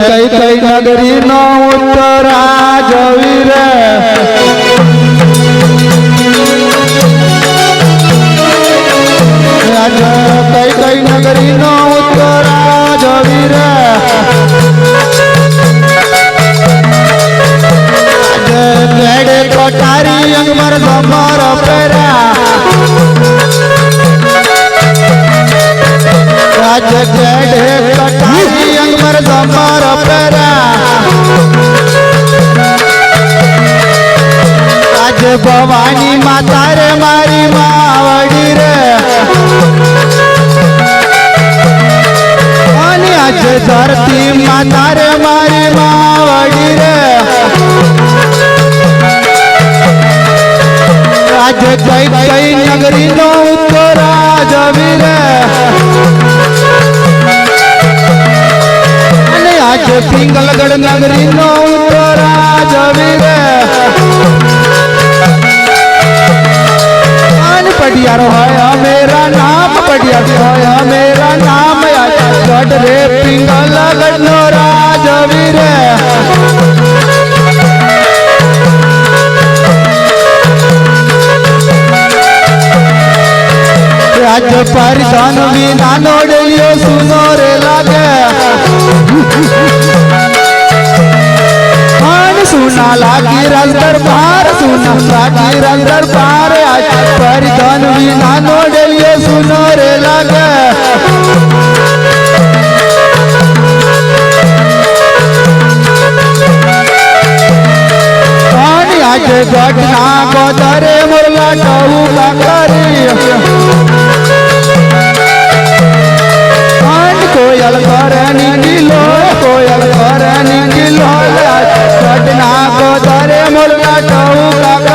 કઈ કઈ નગરી નો ઉત્તરા જવી રે ભવાની માતા રે, મારી માવડી રે. અને આજ ધરતી માતા રે, મારી માવડી રે. આજ જય કઈ નગરી નો ઉત્તરા જવી રે. અને આજે પિંગલગઢ નગરી નો ઉત્તરા જવી રે. અન પડિયારો હોય મેરા નામ પડિયારો હોય મેરા નામ ગઢ રે પિંગલગઢ નો રાજવી રે રાજ પરિધાન વિના નોડલિયો સુનો રે લાગે सुना लागी रंग दरबार, सुना लागी रंग दरबार, आज परिधान बिना नोडलिए सुनो रे लागे। आज घटना मुरला कोयल करनी મુરલા ટહુ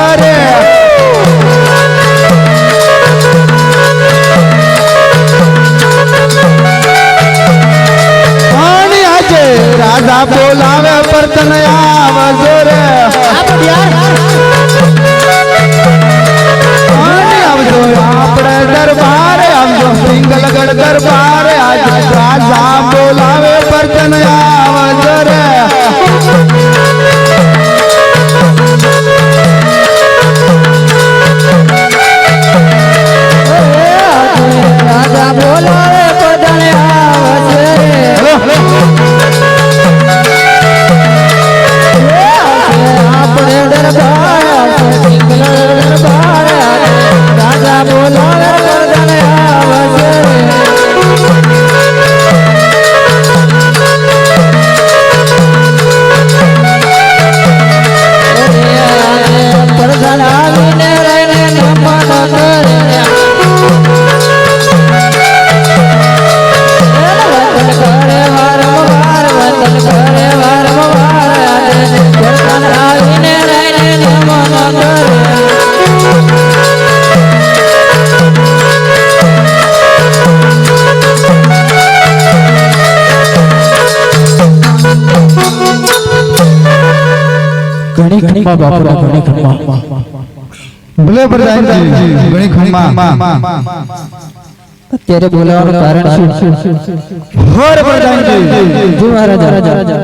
ખમ્મા બાપડા ઘણી ખમ્મા ભલે પ્રધાનજી ઘણી ખમ્મા અત્યારે બોલાવાનું કારણ શું? હોર પ્રધાનજી જી મહારાજા.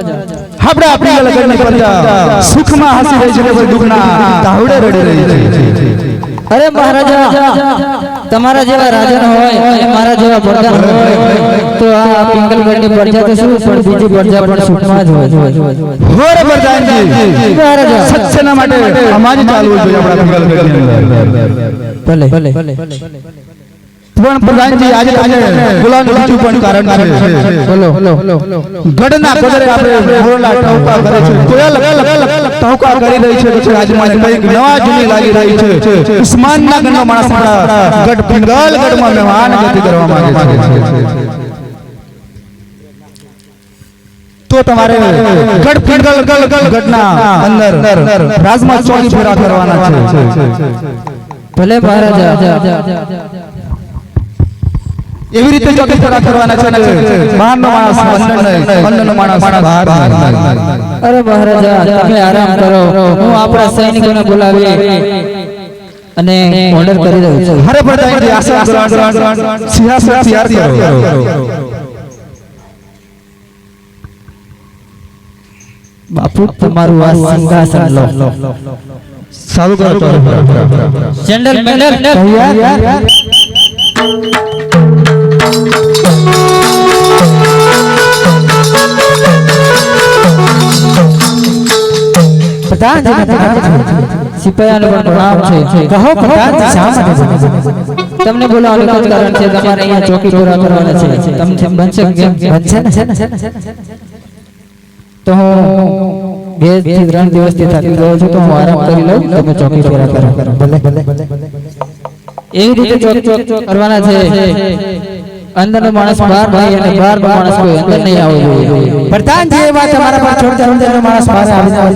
આપણે આપણી લગ્નની પ્રજા સુખમાં હસી રહી છે દુઃખના. તાવડે રડી રહી છે. અરે મહારાજા તમારા જેવા રાજન હોય મારા જેવા પ્રજા હોય તો આ પિંગલગઢની પ્રજા તો શું? પણ બીજી પ્રજા પણ સુખમાં જ હોય. હોર પ્રજાજી સત્યના માટે અમારી ચાલવું જોઈએ આપણા પિંગલગઢની અંદર. ભલે પણ પ્રધાનજી આજે આજે ગુલામ બીજું પણ કારણ છે. બોલો ગઢના પદરે આપણે મોરલા ટહુકા કરે છે. કોયલ. ટહુકા કરી રહી છે આજે મને કંઈક નવા જૂની લાગી રહી છે. ઉસ્માનના ગઢનો માણસ ગઢ પિંગલ મહેમાન ગતિ કરવા માંગે છે. તો તમારે રાજમાં ભલે મહારાજા. એવી રીતે ચોકી ફેરા કરવાના છે ને બહારનો માણસ નહીં માણસ બહાર. અરે મહારાજા તમે આરામ કરો હું આપણા સૈનિકોને બોલાવી અને ઓર્ડર કરી રહ્યો છું હરે પ્રધાનજી આસન સિંહાસન તૈયાર કરો બાપુ તમારું આ સિંહાસન લો સારું કરો તો સેન્ડલ મેન્ડલ તૈયાર સિપાહીઓને પણ પ્રણામ છે કહો પ્રધાનજી શા માટે તમને કારણ છે તમારે અહીંયા ચોકી પૂરા કરવાના છે તમને બનશે કેમ બનશે તો હું બેથી ત્રણ દિવસથી થાકી ગયો છું તો હું આરામ કરી લઉં તમે ચોકી પૂરા કરો ભલે એવી રીતે ચોક કરવાના છે અંદરનો માણસ બહાર નહીં અને બહાર માણસ કોઈ અંદર નહીં આવવો જોઈએ. પ્રધાનજી એ વાત તમારા પર છોડતા અંદર અંદરનો માણસ બહાર આવી જાય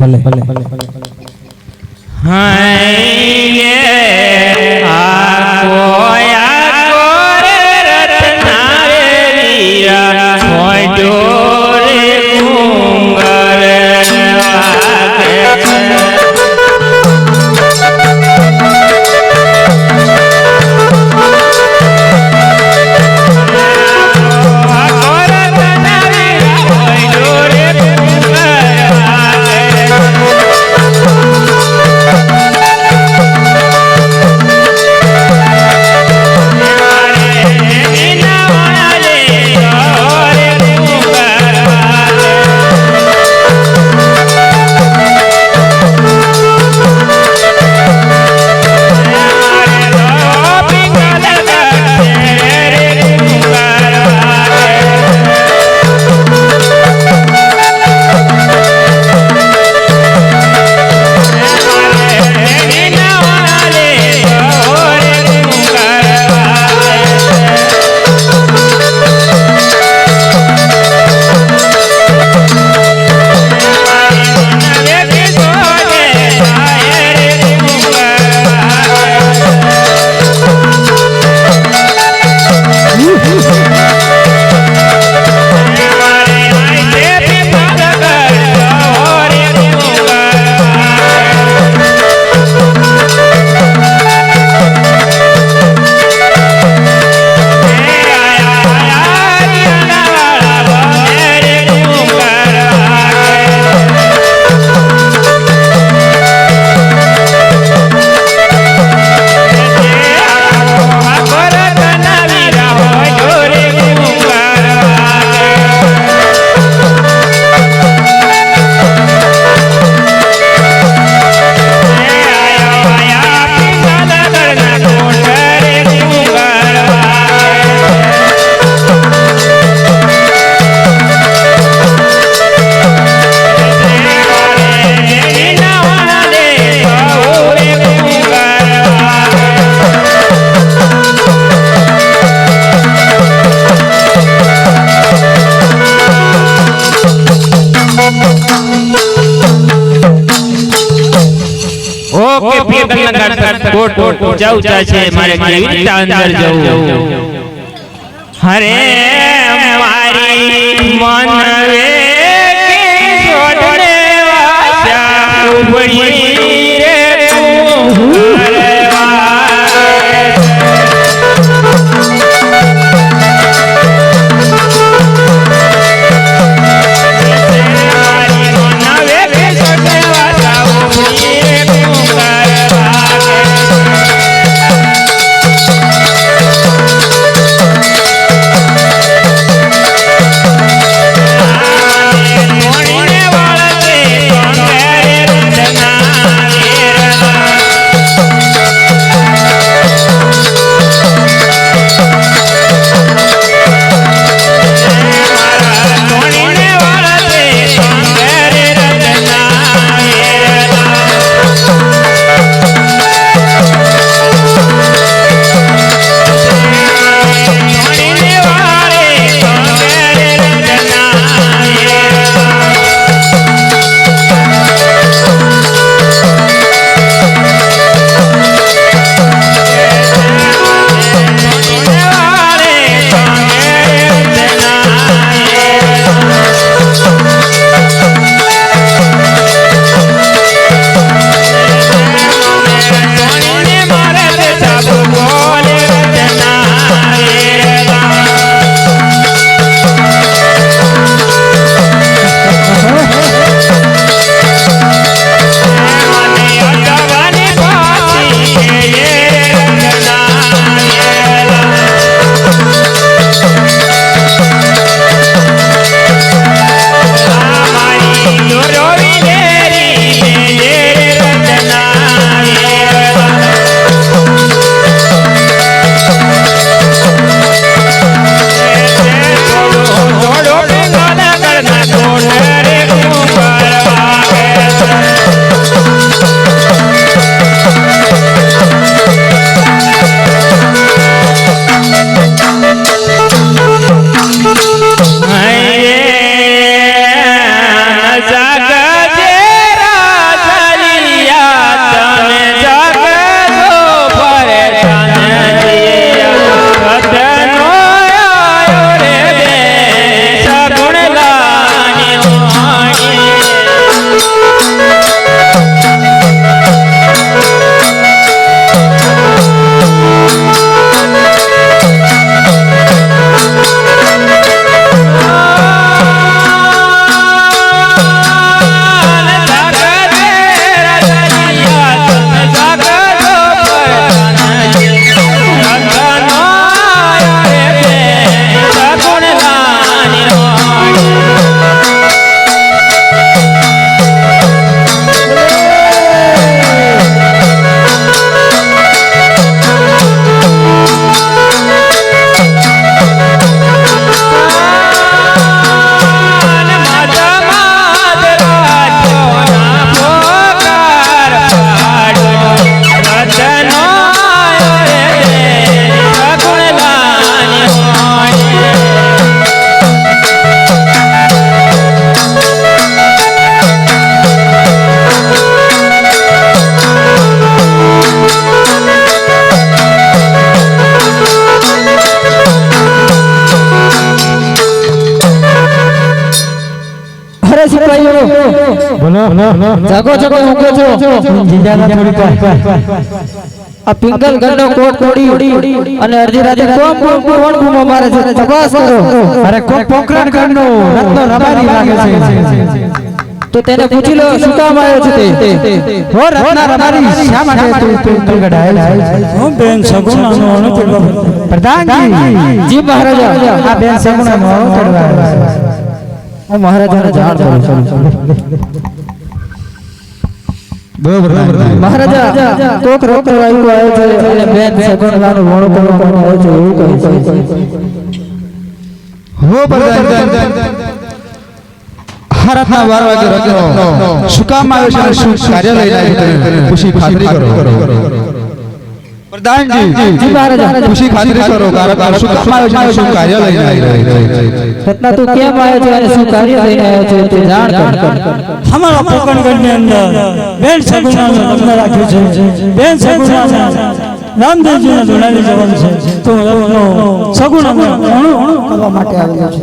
ભલે ભલે ભલે. ઓકે ઊંચા ઊંચા છે મારે કેવી રીતે અંદર જવું? હરે જાગો જાગો ઊંઘો છો જીજાના થોડી આ પિંગલ ગંડો કોટ તોડી અને અડધી રાતે કોમ કોમ કોમ વણગુમો મારે છે. તપાસ કરો. અરે કોક પોખરણ કરનો રત્ન રબારી લાગે છે. તો તેને પૂછી લો શું કામ આવ્યો છે તે? હો રત્ન રબારી શા માટે તું પિંગલ ગઢાય હું બેન સગુણાનો અનુકૂળ પ્રધાનજી. જી મહારાજા. આ બેન સગુણાનો અનુકૂળ હું મહારાજાને જાણ કરું છું. મહારાજા કોક રોક આવ્યું આવ્યો છે અને બેન સગુણાનું વણું કરવાનું આવ્યો છે એવું કહે છે. હો પ્રધાન ભારતના બાર વાગે રત્નો શું કામ આવે છે? શું કાર્ય ખુશી ખાતરી કરો. પ્રધાનજી ખુશી ખાતરી કરો કારણ શું કામ આવ્યો છે શું કાર્ય લઈને આવ્યો છે? તું કેમ આવ્યો છે અને શું કાર્ય લઈને આવ્યો છે તે જાણ કર અમારા પોકણગઢની અંદર બેન સગુણાનું લગ્ન રાખ્યું છે બેન સગુણા રામદેવજીને ધોળાવી જવાનું છે. તો અણુ કરવા માટે આવેલો છે.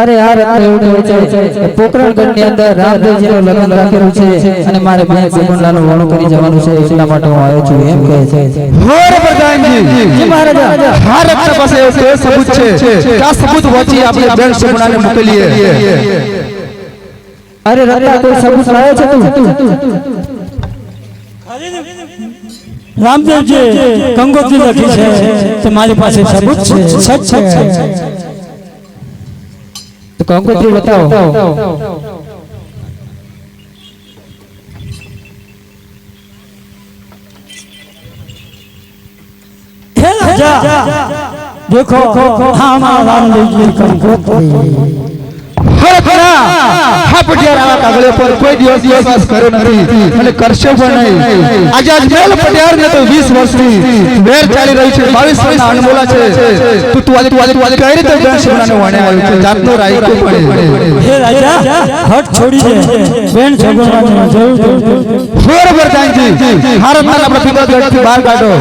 અરે આ રત્ન એવું હોય છે. કે ની અંદર રામદેવજીનું લગ્ન રાખેલું છે અને મારે બેન સગુણલાનું વણું કરી જવાનું છે એટલા માટે હું આવ્યો છું એમ કહે છે. હોર પ્રધાનજી જી મહારાજા. ભારત પાસે એવું સબૂત છે કે આ સબૂત વાંચી આપણે બેન સગુણાને મોકલીએ. અરે રત્ના કોઈ સબૂત લાવ્યો છે તું? રામદેવજી કંગોત્રી લખી છે તો મારી પાસે સબૂત છે સચ છે તો કંકોત્રી બતાવો हे राजा देखो हाँ हमारा रामदेव जी कंगोत्री હરખના હા પટિયાર આવા પર કોઈ દિવસ વિશ્વાસ કર્યો નથી. અને કરશે પણ નહીં. આજે અજમેર પટિયાર ને તો 20 વર્ષથી વેર ચાલી રહી છે. 22 વર્ષના અનમોલા છે. તું તું આજે તું આજે તું આજે કઈ રીતે બેન સોનાને વણે આવ્યો છે? જાતનો રાઈકો પડે હે રાજા હટ છોડી દે. બેન સગુણાને જરૂર જરૂર હોર ભારતના આપણા પિતાગઢથી બહાર કાઢો.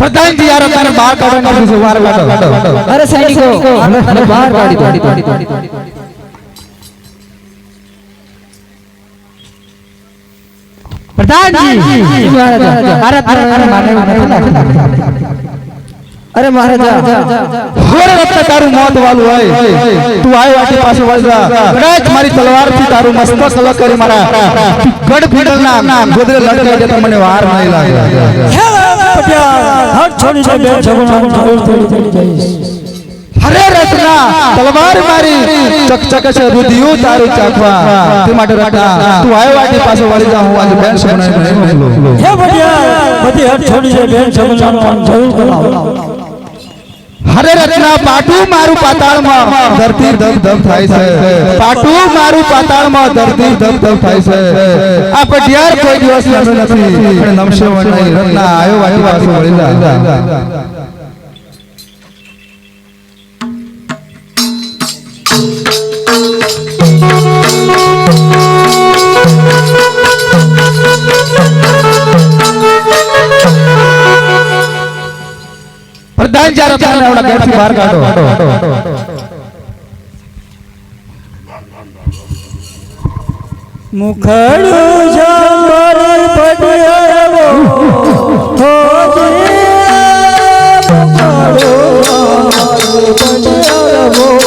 પ્રધાનજી યાર તને બહાર કાઢવાની છે બહાર કાઢો અરે સૈનિકો અને બહાર કાઢી દો પ્રધાનજી અરે માને નથી અરે મહારાજા હોર વખતે તારું મોત વાલું હોય. તું આય વાટી પાસે વળજા કદાચ મારી તલવારથી તારું મસ્તક અલગ કરી મારા ગઢ ભીડલના ગોદરે લટકાઈ તો મને વાર નહીં લાગે. હે પટિયાર હટ છોડી દે બેન સગુણાને થોડી જઈશ. અરે રત્ના તલવાર મારી ચકચક છે રુધિયું તારું ચાખવા. તે માટે રત્ના તું આય વાટી પાસે વળી જા હું આજે બેન સમણાઈ હે પટિયાર બધી હટ છોડી દે બેન સગુણાને જરૂર કરાવો હરે રત્ના પાટું મારું પાતાળમાં ધરતી ધબ ધબ થાય છે. પાટું મારું પાતાળમાં ધરતી ધબ ધબ થાય છે. આ પટિયાર કોઈ દિવસ નથી પણ નમશે નહીં રત્ના આયો વાટી વળી પ્રધાન જ્યારે તમને આવડા ઘરથી બહાર કાઢો. મુખડું જાંબરી પડિયાવો હો મુખડું જાંબરી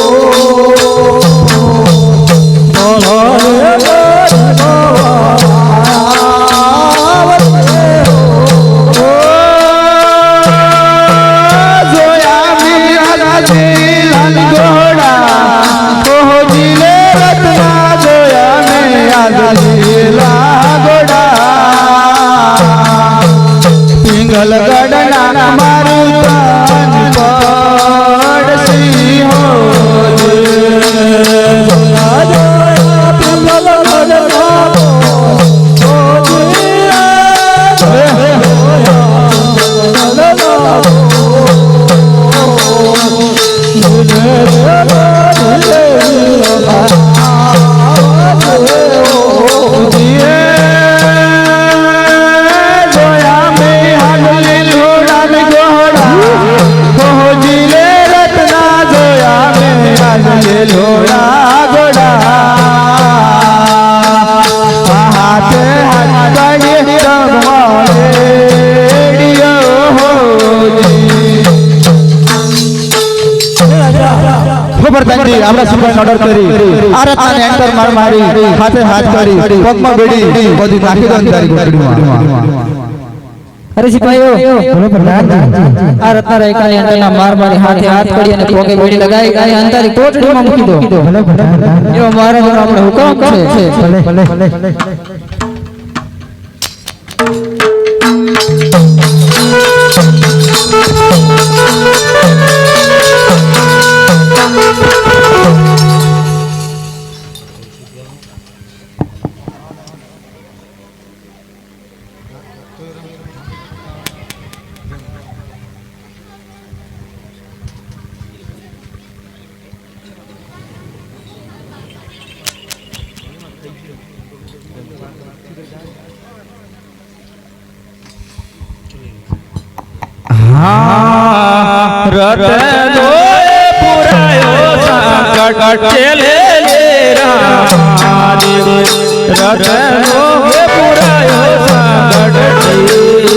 ગોબરદાનજી આપણા ઓર્ડર કરી. આ રત્નાને એન્ટર માર મારી હાથે હાથ કરી પગમાં બેડી બધી નાખી દો તારી ગોઠડીમાં અરે સિપાહીઓ આ રત્ના રેખાની અંદરના માર મારી હાથે હાથ કરી અને પોગે બેડી લગાવી અને અંતરી કોટડીમાં મૂકી દો. એવો મહારાજનો આપણો હુકમ છે. ભલે ભલે. રતનો પુરાયો સંકટ ચેલે રામાદેવ રતનો પુરાયો સંકટ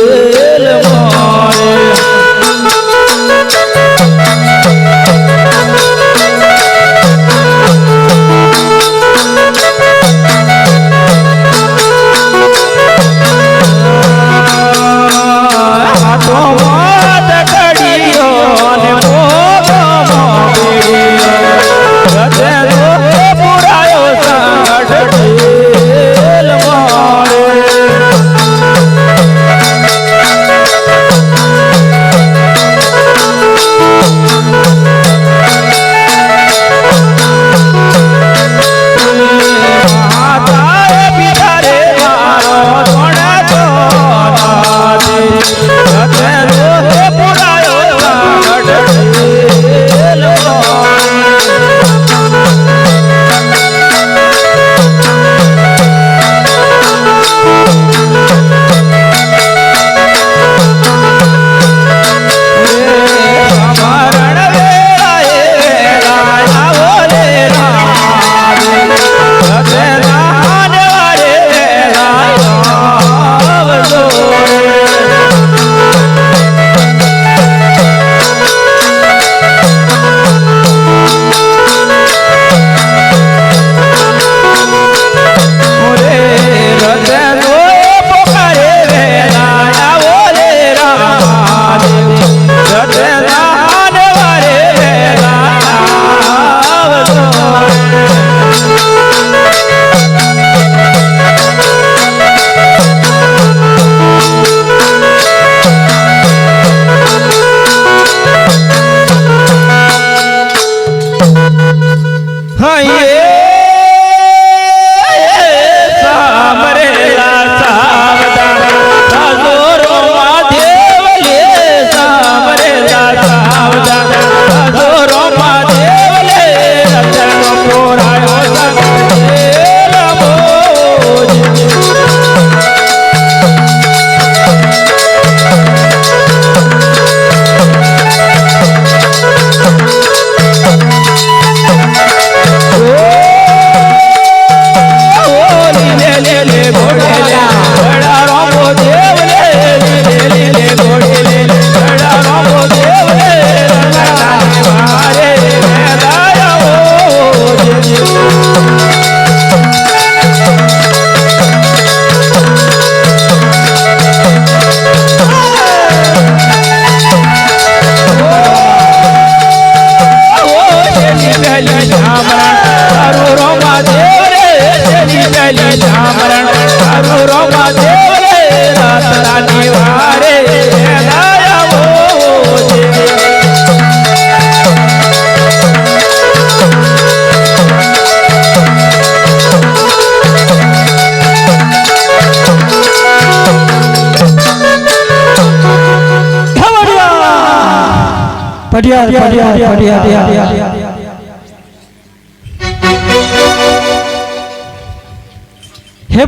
હે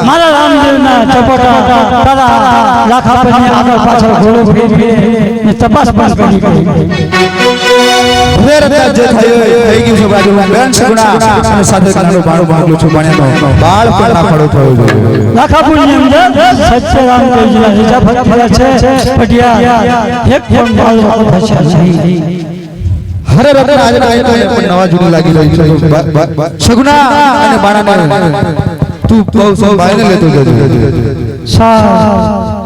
મારા રામદેવના ચપોટા તારા લાખા આગળ પાછળ ઘોડો ને તપાસ કરી છે છે પટિયા. એક પણ બાળ ફસ્યા છે હરે રત્ન આજે કાંઈ તો પણ નવા જૂની લાગી રહી છે બા- બા- બા- સગુણા અને બાણાને તું બહુ સંભાળીને લેતો જજો સા